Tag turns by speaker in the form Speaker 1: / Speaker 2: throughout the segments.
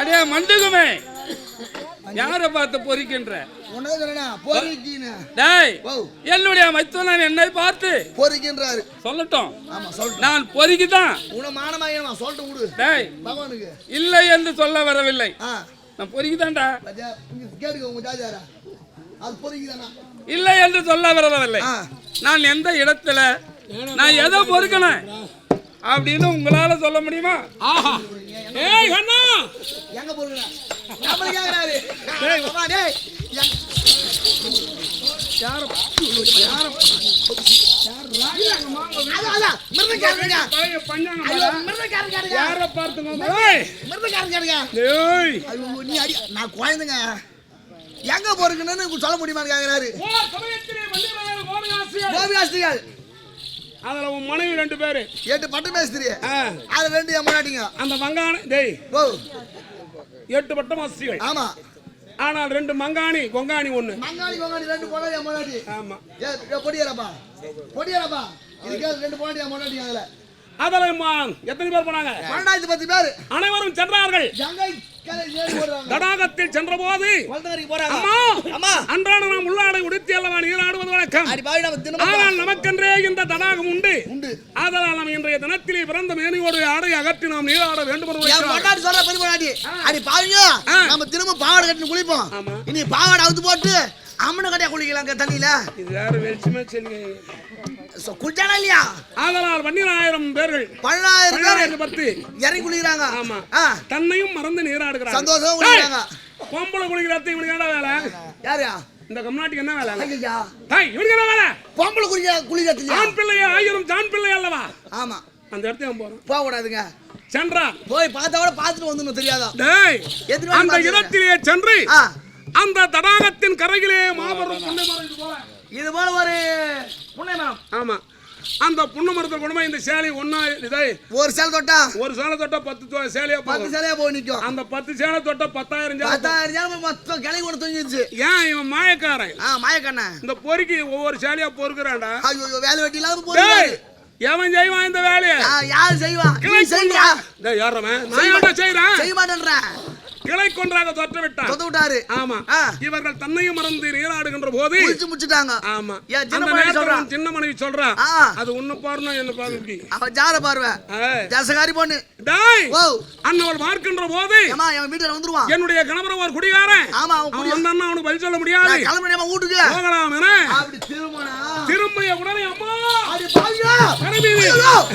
Speaker 1: அடே மண்டுகுமே யாரை பார்த்து பொறிக்கின்ற? என்னுடைய மைத்துனன் என்னை பார்த்து
Speaker 2: பொறுக்கின்றாரு.
Speaker 1: சொல்லட்டும். நான் பொறுக்கிதான்.
Speaker 2: உன மானமாயிரமா சொல்லிட்டு விடு.
Speaker 1: டேய்.
Speaker 2: பகவானுக்கு.
Speaker 1: இல்லை என்று சொல்ல வரவில்லை. நான் பொறுக்கிதான்டா.
Speaker 2: கேட்டுக்க உங்க ஜாதியாரா அது பொறுக்கிதானா?
Speaker 1: இல்லை என்று சொல்ல வரவில்லை. நான் எந்த இடத்துல நான் எதை பொறுக்கணும்? அப்படின்னு உங்களால சொல்ல முடியுமா?
Speaker 3: ஆஹா. ஏய் அண்ணா!
Speaker 2: எங்க போறீங்க? நம்மள கேக்குறாரு. டேய். எங்க- யார யார அதான், அதான், மிருதக்காரனுங்க.
Speaker 1: பழைய பஞ்சாங்க
Speaker 2: ஐயோ,
Speaker 1: மேல
Speaker 2: மிருதக்காரனுங்க.
Speaker 1: யாரை பார்த்துங்க ஏய்,
Speaker 2: மிருதக்காரனுங்க.
Speaker 1: ஏய்.
Speaker 2: ஐயோ, நீ அடி நான் குழந்தைங்க. எங்க போறீங்கன்னு சொல்ல முடியுமான்னு கேக்குறாரு.
Speaker 1: அதுல உன் மனைவி ரெண்டு பேரு.
Speaker 2: எட்டு பட்டு மேஸ்திரி அது ரெண்டு என் முன்னாடிங்க
Speaker 1: அந்த மங்காணி டேய்.
Speaker 2: ஓ.
Speaker 1: எட்டு பட்ட மாஸ்திரிகள்
Speaker 2: ஆமா.
Speaker 1: ஆனால் ரெண்டு மங்காணி கொங்காணி ஒண்ணு.
Speaker 2: மங்காளி கொங்காளி ரெண்டு பொண்ணு என் முன்னாடி
Speaker 1: ஆமா.
Speaker 2: ஏ பொடியாரப்பா பொடியாரப்பா இதுக்கு ரெண்டு பொண்ணு என் முன்னாடி அதுல.
Speaker 1: அதுல எத்தனை பேர் போனாங்க?
Speaker 2: பன்னெண்டாயிரத்தி பத்து பேர்.
Speaker 1: அனைவரும் சென்றார்கள். தடாகத்தில் சென்ற போது அன்றாட நாம் உள்ளாடை உடுத்தி அல்லவா நீராடுவது வழக்கம்? ஆனால் நமக்கென்றே இந்த தடாகம் உண்டு.
Speaker 2: உண்டு.
Speaker 1: ஆதலால் நாம் இன்றைய தினத்திலே பிறந்த மேனியோடு ஆடை அகற்றி நாம் நீராட வேண்டும்
Speaker 2: சொல்ற பொண்டாட்டி அடி பாவிங்க
Speaker 1: ஆ.
Speaker 2: நம்ம திரும்ப பாவாடை கட்டி குளிப்போம். இனி பாவாடை அவுத்து போட்டு அம்மனை கட்டியா குளிக்கலாங்க தண்ணியில?
Speaker 1: இது வேற வெளிச்சமே சொல்லுங்க
Speaker 2: குளிச்சானா இல்லையா?
Speaker 1: ஆதலால் பன்னிராயிரம் பேர்கள்
Speaker 2: பன்னெண்டாயிரம் பேர்
Speaker 1: பத்து.
Speaker 2: இறங்கி குளிக்கிறாங்க.
Speaker 1: ஆமா. தன்னையும் மறந்து நீராடுகிறார்
Speaker 2: சந்தோஷமா குளிக்கிறாங்க.
Speaker 1: பொம்பளை குளிக்கிறத இவனுக்கு என்ன வேலை?
Speaker 2: யாருயா
Speaker 1: இந்த கம்நாட்டுக்கு என்ன வேலை?
Speaker 2: ஐயா
Speaker 1: இவனுக்கு என்ன வேலை?
Speaker 2: பொம்பளை குளிக்க குளிக்கிறது
Speaker 1: ஆண் பிள்ளைய ஆயிரம் ஜான் பிள்ளை அல்லவா?
Speaker 2: ஆமா.
Speaker 1: அந்த இடத்துக்கு போறான்.
Speaker 2: போக கூடாதுங்க
Speaker 1: சென்றான்.
Speaker 2: போய் பார்த்தா பார்த்துட்டு வந்துடணும் தெரியாதா?
Speaker 1: டேய் அந்த
Speaker 2: பார்த்தீங்க?
Speaker 1: இடத்திலே சென்று அந்த தடாகத்தின் கரையிலே மாபெரும் புண்ணை மரம் இது போல.
Speaker 2: இது போல ஒரு புண்ணை மரம்.
Speaker 1: ஆமா. அந்த புண்ணை மரத்தை கொண்டு போய் இந்த சேலை ஒன்னா இதை
Speaker 2: ஒரு சேலை தொட்டா?
Speaker 1: ஒரு சேலை தொட்டா பத்து சேலையா
Speaker 2: பத்து சேலையா போய் நிக்கும்.
Speaker 1: அந்த பத்து சேலை தொட்டா பத்தாயிரம் சேலை
Speaker 2: பத்தாயிரம் சேலை மொத்தம் கிளை கொண்டு தொங்கிடுச்சு.
Speaker 1: ஏன் இவன் மாயக்காரன்?
Speaker 2: ஆ மாயக்கண்ணா
Speaker 1: இந்த பொறுக்கி ஒவ்வொரு சேலையா பொறுக்கிறான்டா.
Speaker 2: ஐயோ வேலை வெட்டி
Speaker 1: டேய்
Speaker 2: போய்
Speaker 1: எவன் செய்வான் இந்த வேலையை?
Speaker 2: யார் செய்வா?
Speaker 1: கிளை
Speaker 2: நீ செய்யா
Speaker 1: யாரவன் நான் செய்றேன்?
Speaker 2: செய்ய மாட்டேன்றேன்.
Speaker 1: கிளை கொன்றாக தொற்ற விட்டான்
Speaker 2: தொத்து விட்டாரு
Speaker 1: ஆமா. இவர்கள் தன்னையும் மறந்து நீராடுகின்ற போது
Speaker 2: குளிச்சு முடிச்சுட்டாங்க.
Speaker 1: ஆமா.
Speaker 2: சின்ன மனைவி சொல்றா?
Speaker 1: அது உன்னை பாருணும் என்ன பாருங்க.
Speaker 2: அவ ஜார பார்வை. ஜசகாரி பொண்ணு.
Speaker 1: டாய்
Speaker 2: ஓ
Speaker 1: அன்னவள் பார்க்கின்ற போது
Speaker 2: ஏமா என் வீட்டுல வந்துருவான்.
Speaker 1: என்னுடைய கணவர் ஒரு குடிகாரன்.
Speaker 2: ஆமா அவன்
Speaker 1: வந்தான்னா அவனுக்கு பதில் சொல்ல முடியாது.
Speaker 2: நான் கிளம்புறேன் வீட்டுக்கு.
Speaker 1: போகலாம் என.
Speaker 2: அப்படி
Speaker 1: திரும்பிய உடனே அம்மா
Speaker 2: அடி பாவியா?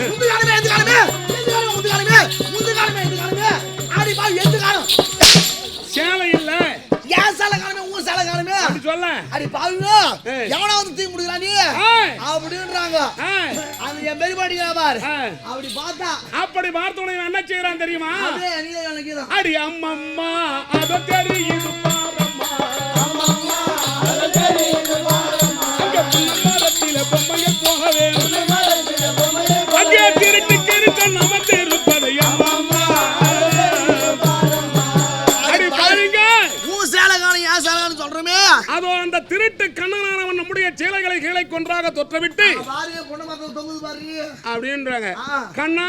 Speaker 2: எந்த காலமே எந்த காலமே அடி
Speaker 1: ஏய்.
Speaker 2: எவனா வந்து தீ முடிக்கிறா நீ?
Speaker 1: ஏய்.
Speaker 2: அப்படின்றாங்க. அது என் பெரிய பாட்டிங்க பாரு. அப்படி பார்த்தா
Speaker 1: அப்படி பார்த்த உடனே என்ன செய்யறான் தெரியுமா? அடி அம்மம்மா அத தெரியுது
Speaker 2: தொங்குது பாருங்க.
Speaker 1: அப்படின்றாங்க. கண்ணா.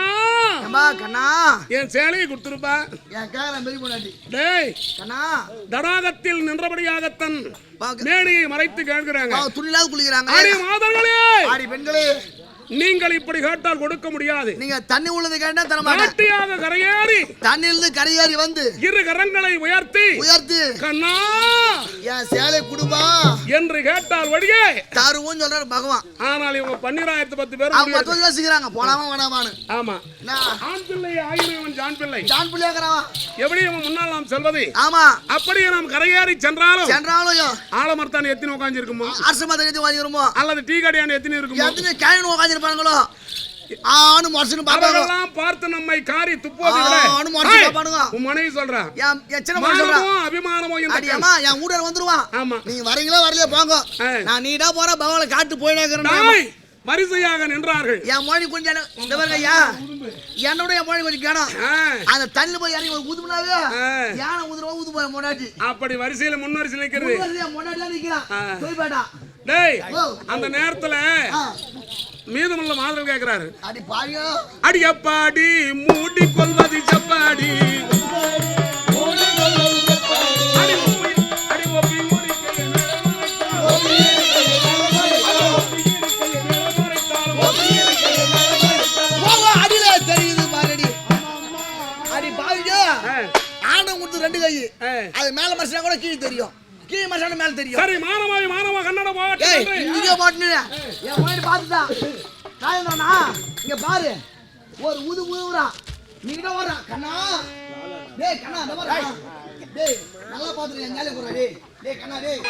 Speaker 2: கண்ணா.
Speaker 1: என் சேலையை கொடுத்துருப்பா. டேய்.
Speaker 2: கண்ணா.
Speaker 1: தடாகத்தில் நின்றபடியாகத்தன் மேனியை மறைத்து கேட்கிறாங்க.
Speaker 2: துணிலாவது குளிக்கிறாங்க.
Speaker 1: அடி மாதர்களே
Speaker 2: ஆடி பெண்களே.
Speaker 1: நீங்கள் இப்படி கேட்டால் கொடுக்க முடியாது.
Speaker 2: நீங்க தண்ணி உள்ளது கேட்டா தர மாட்டேன்.
Speaker 1: நாட்டியாக கரையேறி
Speaker 2: தண்ணியிலிருந்து கரையேறி வந்து
Speaker 1: இரு கரங்களை உயர்த்தி
Speaker 2: உயர்த்து.
Speaker 1: கண்ணா.
Speaker 2: என் சேலை குடும்பா
Speaker 1: என்று கேட்டால் வழியே.
Speaker 2: தருவோம் சொல்றாரு பகவான்.
Speaker 1: ஆனால் இவங்க பன்னிராயிரத்து பத்து பேர்
Speaker 2: அவங்க. மத்தவங்க யோசிக்கிறாங்க போலாமா வேணாமான்னு.
Speaker 1: ஆமா. ஆண் பிள்ளை ஆயிரம் இவன் ஜான் பிள்ளை.
Speaker 2: ஜான்
Speaker 1: எப்படி இவன் முன்னால் நாம் செல்வது?
Speaker 2: ஆமா.
Speaker 1: அப்படியே நாம் கரையேறி சென்றாலும்
Speaker 2: சென்றாலும்
Speaker 1: ஆலமரத்தான் எத்தனை உட்காந்து இருக்குமோ
Speaker 2: அரசு மதம் எது வாங்கிருமோ
Speaker 1: அல்லது டீ கடையான எத்தனை இருக்குமோ?
Speaker 2: எத்தனை கேன் உட்காந்துருப்பாங்களோ மனுஷனு பாப்பாங்க.
Speaker 1: அவர்களெல்லாம் பார்த்து நம்மை காரி துப்போதை விட
Speaker 2: ஆ, அவனு மறைச்சு
Speaker 1: ஏய்,
Speaker 2: பாப்பானுங்க.
Speaker 1: உன் மனைவி சொல்றான்
Speaker 2: என் சொல்றான்
Speaker 1: அபிமானமோ இந்த
Speaker 2: அம்மா என் ஊட வந்துருவான்
Speaker 1: ஆமா.
Speaker 2: நீங்க வரீங்களோ வரலையோ போங்க. நான் நீடா போற பகவான காட்டு போயினே இருக்கிறேன்.
Speaker 1: வரிசையாக நின்றார்கள்.
Speaker 2: என் மொழி கொஞ்சம் இந்த பாருங்க ஐயா என்னோட என் மொழி கொஞ்சம் கேடம்
Speaker 1: ஆ,
Speaker 2: அந்த தண்ணி போய் இறங்கி ஒரு ஊதுனாவே. யானை ஊதுறவா ஊது போய் முன்னாடி
Speaker 1: அப்படி வரிசையில முன்வரிசையில் நிக்கிறது.
Speaker 2: முன்னாடி. போய் பேட்டா
Speaker 1: டேய்
Speaker 2: ஓ.
Speaker 1: அந்த நேரத்துல. மீதமுள்ள மாதல் கேட்கிறாரு
Speaker 2: அடி
Speaker 1: அப்பாடி மூடி கொள்வது செப்பாடி
Speaker 2: ரெண்டு கை. அது மேல மனுஷனா கூட கீழே தெரியும். கீழே மனுஷனா மேல தெரியும்.
Speaker 1: சரி மானமாவி மானமா கன்னட
Speaker 2: ஏய்
Speaker 1: போட்டு
Speaker 2: இங்க போட்டு என் முன்னாடி பார்த்துட்டா காயந்தானா இங்க பாரு. ஒரு ஊது ஊதுறா. நீ கிட்ட வர்றா கண்ணா. டேய் கண்ணா இந்த மாதிரி டேய் நல்லா பாத்துரு என் மேலே போறா டேய். டேய் கண்ணா டேய்.